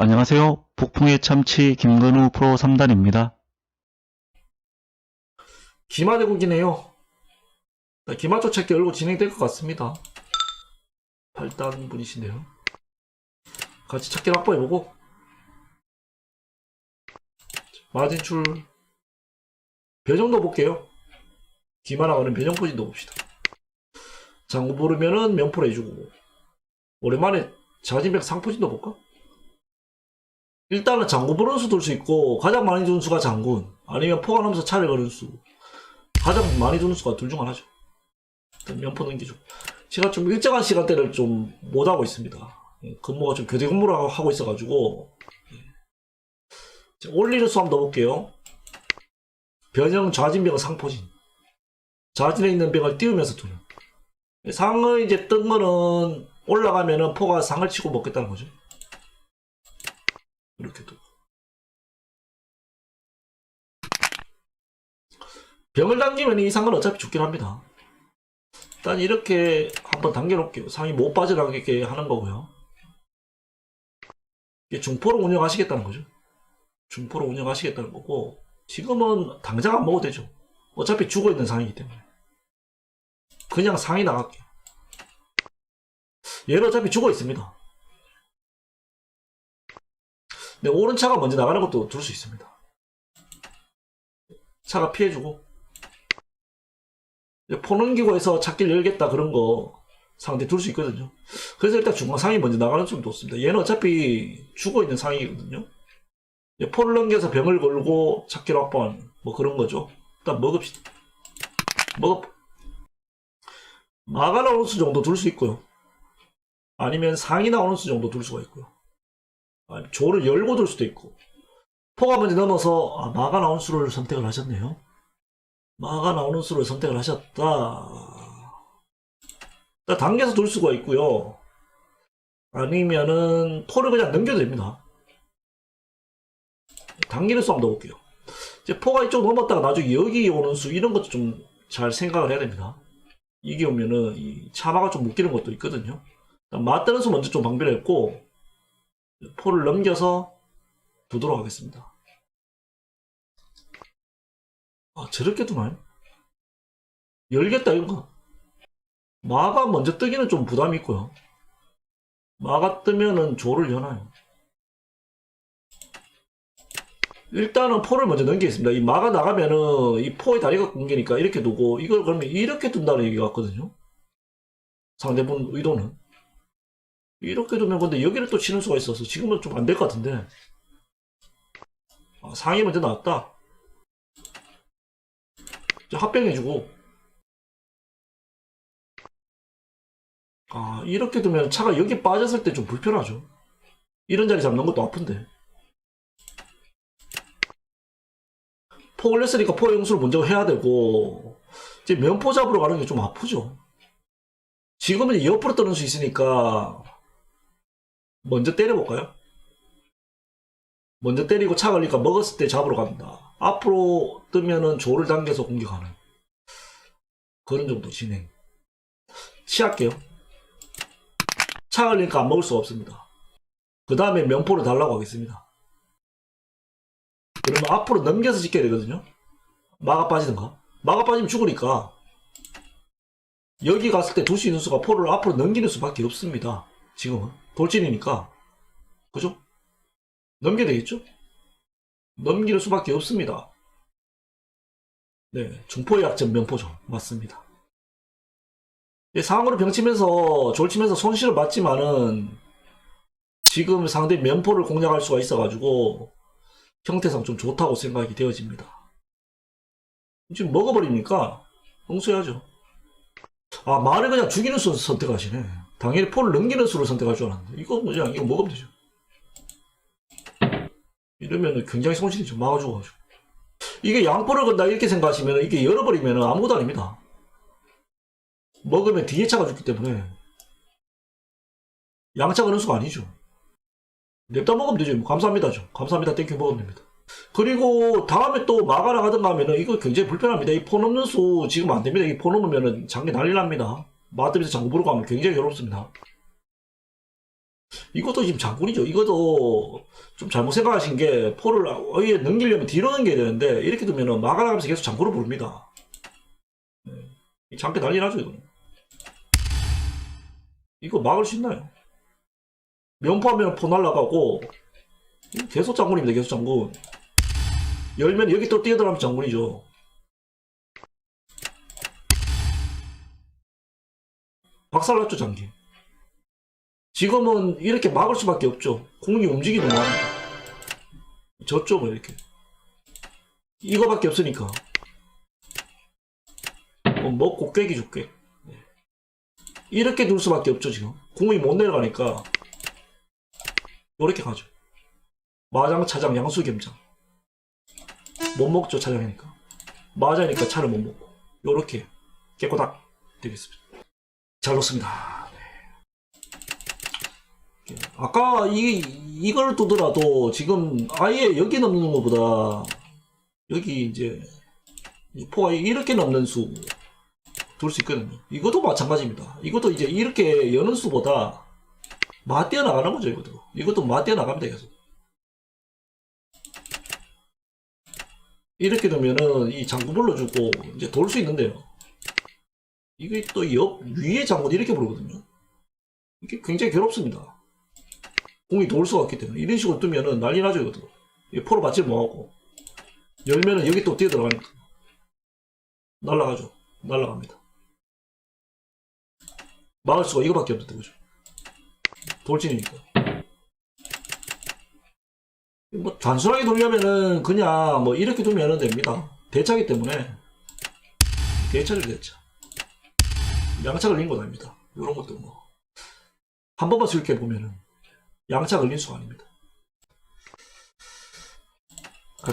안녕하세요. 북풍의 참치 김건우 프로 3단입니다. 기마대국이네요. 기마초 찾기 열고 진행될 것 같습니다. 8단 분이신데요. 같이 찾기 확보해보고 마진출 변형도 볼게요. 기마나가는 변형 포진도 봅시다. 장구 모르면은 면포를 해주고 오랜만에 자진백 상포진도 볼까? 일단은 장구 보는 수둘수 있고 가장 많이 주는 수가 장군 아니면 넘어서 차를 거는 수 가장 많이 주는 수가 둘 중 하나죠. 면포 넘기죠. 제가 좀 일정한 시간대를 좀 못하고 있습니다. 예, 근무가 좀 교대 근무를 하고- 있어가지고 예. 자, 올리는 수 한번 넣어볼게요. 변형 좌진병은 상포진. 좌진에 있는 병을 띄우면서 두는. 상을 이제 뜬 거는 올라가면은 포가 상을 치고 먹겠다는 거죠. 이렇게 두고. 병을 당기면 이 상은 어차피 죽긴 합니다. 일단 이렇게 한번 당겨놓을게요. 상이 못 빠져나가게 하는 거고요. 이게 중포로 운영하시겠다는 거죠. 중포로 운영하시겠다는 거고 지금은 당장 안 먹어도 되죠. 어차피 죽어있는 상이기 때문에. 그냥 상이 나갈게요. 얘는 어차피 죽어있습니다. 근데 오른 차가 먼저 나가는 것도 둘 수 있습니다. 차가 피해주고 포 넘기고 해서 찾기를 열겠다 그런 거 상대 둘 수 있거든요. 그래서 일단 중앙상이 먼저 나가는 좀 좋습니다. 얘는 어차피 죽어 있는 상이거든요. 포를 넘겨서 병을 걸고 찾기를 확보한 뭐 그런 거죠. 일단 먹읍시다. 먹어. 마가 나오는 수 정도 둘 수 있고요. 아니면 상이 나오는 수 정도 둘 수가 있고요. 조를 열고 둘 수도 있고. 포가 먼저 넘어서 아, 마가 나온 수를 선택을 하셨네요. 마가 나오는 수를 선택을 하셨다. 당겨서 둘 수가 있고요. 아니면은 포를 그냥 넘겨도 됩니다. 당기는 수 한번 넣어볼게요. 이제 포가 이쪽 넘었다가 나중에 여기 오는 수 이런 것도 좀 잘 생각을 해야 됩니다. 이게 오면은 이 차마가 좀 묶이는 것도 있거든요. 맞다는 수 먼저 좀 방비를 했고 포를 넘겨서 두도록 하겠습니다. 아 저렇게 두나요? 열겠다 이건가? 마가 먼저 뜨기는 좀 부담이 있고요. 마가 뜨면은 조를 여나요. 일단은 포를 먼저 넘기겠습니다. 이 마가 나가면은 이 포의 다리가 끊기니까 이렇게 두고 이걸 그러면 이렇게 둔다는 얘기 같거든요. 상대분 의도는. 이렇게 두면 근데 여기를 또 치는 수가 있어서 지금은 좀 안 될 것 같은데. 아, 상이 먼저 나왔다. 자, 합병해주고. 아, 이렇게 두면 차가 여기 빠졌을 때 좀 불편하죠. 이런 자리 잡는 것도 아픈데. 포 올렸으니까 포 용수를 먼저 해야 되고, 이제 면포 잡으러 가는 게 좀 아프죠. 지금은 옆으로 떠는 수 있으니까, 먼저 때려볼까요? 먼저 때리고 차 걸리니까 먹었을 때 잡으러 간다. 앞으로 뜨면은 조를 당겨서 공격하는. 그런 정도 진행. 취할게요. 차 걸리니까 안 먹을 수가 없습니다. 그 다음에 면포를 달라고 하겠습니다. 그러면 앞으로 넘겨서 지켜야 되거든요. 마가 빠지든가. 마가 빠지면 죽으니까. 여기 갔을 때둘수 있는 수가 포를 앞으로 넘기는 수밖에 없습니다. 지금은. 돌진이니까. 그죠? 넘겨야 되겠죠? 넘기는 수밖에 없습니다. 네. 중포의 약점 면포죠. 맞습니다. 예, 상으로 병치면서 졸치면서 손실을 봤지만은 지금 상대 면포를 공략할 수가 있어가지고 형태상 좀 좋다고 생각이 되어집니다. 지금 먹어버리니까 응수해야죠. 아 말을 그냥 죽이는 수를 선택하시네. 당연히 포를 넘기는 수를 선택할 줄 알았는데 이거 뭐냐 이거 먹으면 되죠. 이러면 굉장히 손실이죠. 막아주고 가지고. 이게 양포를 건다 이렇게 생각하시면 이게 열어버리면 아무것도 아닙니다. 먹으면 뒤에 차가 죽기 때문에 양차 가 는 수가 아니죠. 냅다 먹으면 되죠. 뭐 감사합니다 죠. 감사합니다. 땡큐 먹으면 됩니다. 그리고 다음에 또 마가 나가든가 하면은 이거 굉장히 불편합니다. 이 포 넘는 수 지금 안 됩니다. 이 포 넘으면은 장기 난리 납니다. 마트에서 장구 보러 가면 굉장히 괴롭습니다. 이것도 지금 장군이죠. 이것도 좀 잘못 생각하신 게 포를 어에 넘기려면 뒤로 넘겨야 되는데 이렇게 두면은 막아나가면서 계속 장군을 부릅니다. 네. 이 장패 난리 나죠 이거. 이거 막을 수 있나요? 면포하면 포 날라가고 계속 장군입니다. 계속 장군. 열면 여기 또 뛰어들어가면 장군이죠. 박살났죠 장기. 지금은 이렇게 막을 수밖에 없죠. 공이 움직이는 거야. 저쪽은 이렇게. 이거밖에 없으니까. 어, 먹고 꿰기 줄게. 네. 이렇게 둘 수밖에 없죠, 지금. 공이 못 내려가니까. 이렇게 가죠. 마장, 차장, 양수, gem장. 못 먹죠, 차장이니까. 마장이니까 차를 못 먹고. 요렇게 깨꼬닥 되겠습니다. 잘 넣습니다. 아까 이 이걸 두더라도 지금 아예 여기 넘는 것보다 여기 이제 이 포가 이렇게 넘는 수 둘 수 있거든요. 이것도 마찬가지입니다. 이것도 이제 이렇게 여는 수보다 맞대어 나가는 거죠. 이것도 이것도 맞대어 나가면 돼 계속. 이렇게 되면은 이 장구 불러주고 이제 돌 수 있는데요. 이게 또 옆 위에 장군 이렇게 부르거든요. 이게 굉장히 괴롭습니다. 공이 돌 수가 없기 때문에 이런 식으로 뜨면은 난리 나죠 이것도. 이 포로 받지 못하고. 열면은 여기 또 뛰어 들어가니까 날라가죠. 날라갑니다. 막을 수가 이거밖에 없었던 거죠? 돌진이니까. 뭐 단순하게 돌려면은 그냥 뭐 이렇게 두면 됩니다. 대차기 때문에. 대차죠 대차. 양차 걸린 건 아닙니다. 이런 것도 뭐. 한 번만 슬게 보면은 양차 걸린 수가 아닙니다.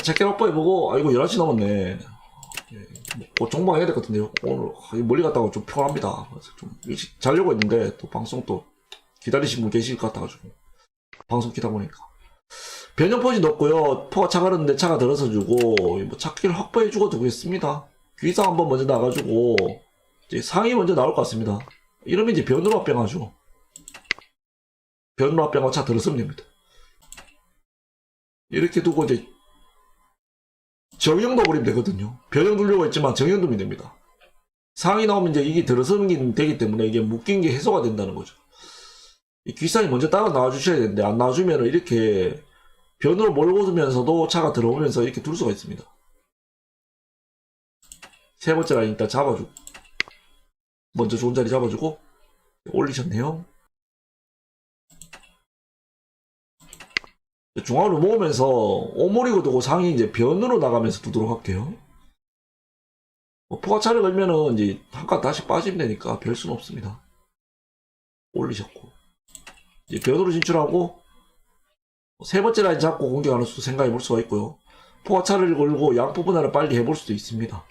책계 확보해 보고 아이고 11시 넘었네. 예, 뭐 종방 해야 될 것 같은데요. 오늘 아, 멀리 갔다가 좀 피곤합니다. 그래서 좀 일찍 자려고 했는데 또 방송 또 기다리신 분 계실 것 같아가지고 방송 키다 보니까 변형 포지 넣었고요. 포가 차가는데 차가 들어서 주고 뭐 차키를 확보해 주고 두겠습니다. 귀상 한번 먼저 나가지고 이제 상이 먼저 나올 것 같습니다. 이러면 이제 변으로 합병하죠. 변으로 합병하고 차 들었으면 됩니다. 이렇게 두고 이제 정형 넣어버리면 되거든요. 변형 두려고 했지만 정형 두면 됩니다. 상이 나오면 이제 이게 들어서는 되기 때문에 이게 묶인 게 해소가 된다는 거죠. 이 귀상이 먼저 따라 나와주셔야 되는데 안 나와주면 이렇게 변으로 몰고 두면서도 차가 들어오면서 이렇게 둘 수가 있습니다. 세 번째 라인 일단 잡아주고 먼저 좋은 자리 잡아주고 올리셨네요. 중앙으로 모으면서 오모리고 두고 상이 이제 변으로 나가면서 두도록 할게요. 뭐 포가차를 걸면은 이제 한칸 다시 빠지면 되니까 별 수는 없습니다. 올리셨고 이제 변으로 진출하고 세 번째 라인 잡고 공격하는 수도 생각해 볼 수가 있고요. 포가차를 걸고 양포 분할을 빨리 해볼 수도 있습니다.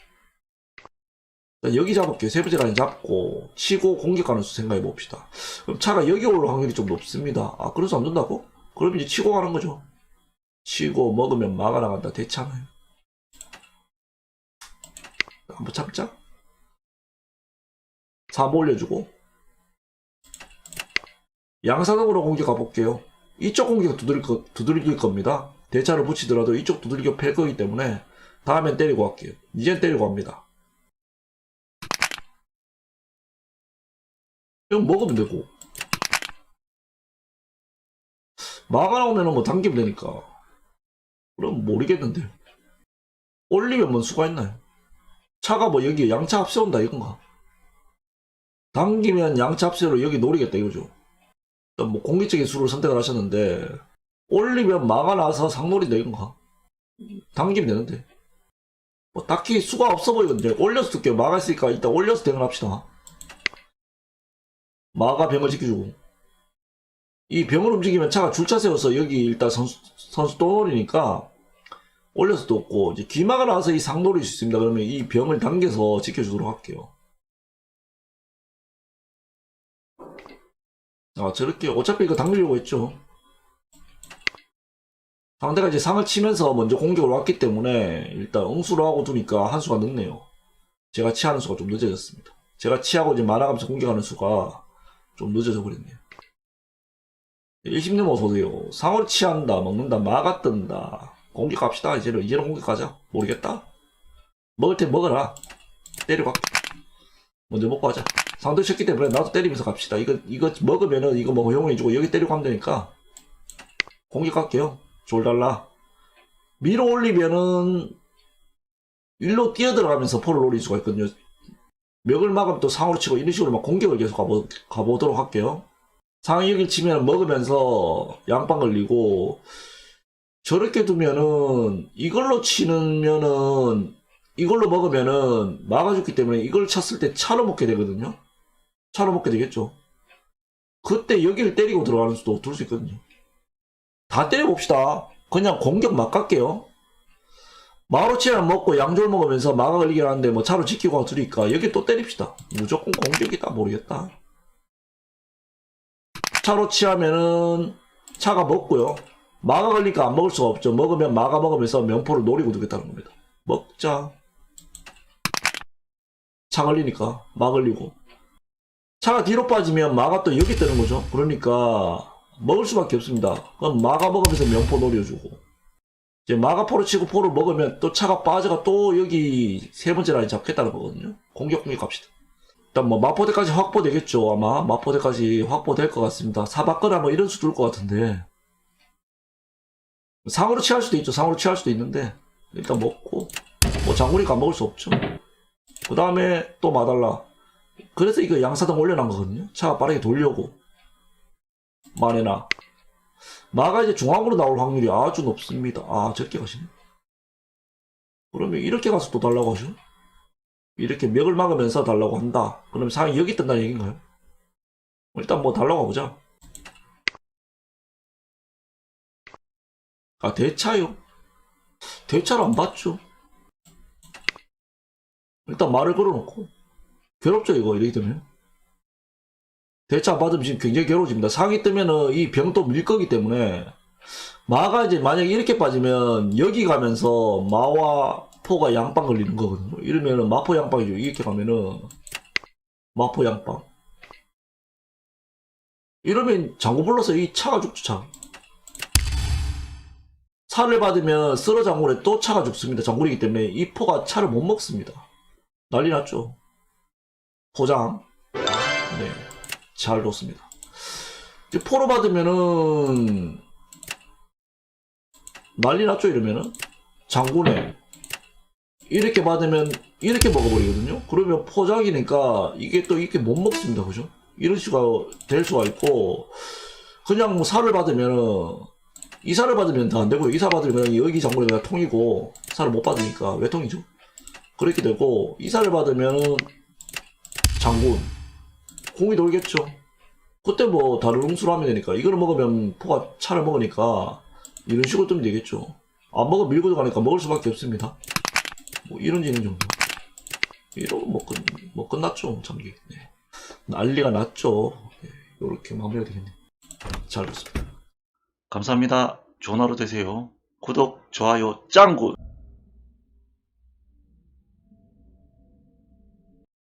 여기 잡을게요. 세 번째 라인 잡고 치고 공격하는 수 생각해 봅시다. 그럼 차가 여기 올 확률이 좀 높습니다. 아 그래서 안 된다고? 그럼 이제 치고 가는 거죠. 치고 먹으면 막아 나간다 대참아요. 한번 참자. 4 올려주고 양사동으로 공격 가 볼게요. 이쪽 공격 두드릴, 거, 두들길 겁니다. 대차를 붙이더라도 이쪽 두들겨 팰 거기 때문에 다음엔 때리고 갈게요. 이젠 때리고 갑니다. 이건 먹으면 되고 막아 나오면은 뭐 당기면 되니까. 그럼 모르겠는데. 올리면 뭔 수가 있나요? 차가 뭐 여기 양차 앞세운다 이건가? 당기면 양차 앞세로 여기 노리겠다 이거죠. 뭐 공기적인 수를 선택을 하셨는데 올리면 막아놔서 상노린다 이건가? 당기면 되는데. 뭐 딱히 수가 없어 보이거든요. 올려서 듣게요. 막았으니까 일단 올려서 대응을 합시다. 마가 병을 지켜주고. 이 병을 움직이면 차가 줄차 세워서 여기 일단 선수, 선수 또 노리니까 올려서 또 없고 이제 기마가 나와서 이상 노릴 수 있습니다. 그러면 이 병을 당겨서 지켜주도록 할게요. 아 저렇게 어차피 이거 당기려고 했죠. 상대가 이제 상을 치면서 먼저 공격을 왔기 때문에 일단 응수로 하고 두니까 한 수가 늦네요. 제가 치하는 수가 좀 늦어졌습니다. 제가 치하고 이제 말아가면서 공격하는 수가 좀 늦어져 버렸네요. 20년 오세요. 상어를 취한다, 먹는다, 마가 뜬다. 공격합시다. 이제는, 이제는 공격하자. 모르겠다. 먹을 테 먹어라. 때려갈게. 먼저 먹고 하자. 상대 쳤기 때문에 나도 때리면서 갑시다. 이거, 이거 먹으면은 이거 뭐 허용해주고 여기 때리고 하면 되니까. 공격할게요. 졸달라. 밀어 올리면은 일로 뛰어들어가면서 포를 노릴 수가 있거든요. 멱을 막으면 또 상으로 치고 이런 식으로 막 공격을 계속 가보, 가보도록 할게요. 상위 여기를 치면 먹으면서 양빵 걸리고 저렇게 두면은 이걸로 치면은 이걸로 먹으면은 막아줬기 때문에 이걸 쳤을 때 차로 먹게 되거든요. 차로 먹게 되겠죠. 그때 여기를 때리고 들어가는 수도 둘 수 있거든요. 다 때려봅시다. 그냥 공격 막 갈게요. 마루치랑 먹고 양졸 먹으면서 막아 걸리긴 하는데 뭐 차로 지키고 들으니까 여기 또 때립시다. 무조건 공격이다 모르겠다. 차로 치하면은 차가 먹고요. 막아 걸리니까 안 먹을 수가 없죠. 먹으면 막아 먹으면서 면포를 노리고 두겠다는 겁니다. 먹자. 차 걸리니까 막 걸리고. 차가 뒤로 빠지면 마가 또 여기 뜨는 거죠. 그러니까 먹을 수밖에 없습니다. 그럼 마가 먹으면서 면포 노려주고. 이제 마가 포를 치고 포를 먹으면 또 차가 빠져가 또 여기 세 번째 라인 잡겠다는 거거든요. 공격 공격 갑시다. 일단 뭐 마포대까지 확보되겠죠. 아마 마포대까지 확보될 것 같습니다. 사박거나 뭐 이런 수도 올 것 같은데 상으로 취할 수도 있죠. 상으로 취할 수도 있는데 일단 먹고 뭐 장군이가 먹을 수 없죠. 그 다음에 또 마달라. 그래서 이거 양사등 올려놓은 거거든요. 차가 빠르게 돌려고 만에나 마가 이제 중앙으로 나올 확률이 아주 높습니다. 아, 적게 가시네. 그러면 이렇게 가서 또 달라고 하죠? 이렇게 멱을 막으면서 달라고 한다. 그러면 상이 여기 뜬다는 얘기인가요? 일단 뭐 달라고 가보자. 아, 대차요? 대차를 안 받죠? 일단 말을 걸어놓고. 괴롭죠, 이거, 이렇게 되면. 대차 받으면 지금 굉장히 괴로워집니다. 상이 뜨면은 이 병도 밀 거기 때문에 마가 이제 만약에 이렇게 빠지면 여기 가면서 마와 포가 양빵 걸리는 거거든요. 이러면은 마포 양빵이죠. 이렇게 가면은 마포 양빵. 이러면 장구 불러서 이 차가 죽죠, 차. 차를 받으면 쓸어 장군에 또 차가 죽습니다. 장군이기 때문에 이 포가 차를 못 먹습니다. 난리 났죠. 포장. 네. 잘 뒀습니다. 이제 포로 받으면은 난리 났죠 이러면은 장군에 이렇게 받으면 이렇게 먹어버리거든요. 그러면 포장이니까 이게 또 이렇게 못 먹습니다, 그죠? 이런 식으로 될 수가 있고 그냥 뭐 살을 받으면은 이사를 받으면 더안 되고 이사 받으면 여기 장군이 그냥 통이고 살을 못 받으니까 왜 통이죠? 그렇게 되고 이사를 받으면은 장군 공이 돌겠죠. 그때 뭐 다른 웅수로 하면 되니까 이거를 먹으면 포가 차를 먹으니까 이런 식으로 뜨면 되겠죠. 안 먹으면 밀고 들어가니까 먹을 수밖에 없습니다. 뭐 이런 지는 정도. 이러고 뭐, 끝, 뭐 끝났죠. 참기. 네. 난리가 났죠. 네. 이렇게 마무리가 되겠네. 잘 됐습니다. 감사합니다. 좋은 하루 되세요. 구독, 좋아요, 짱굿!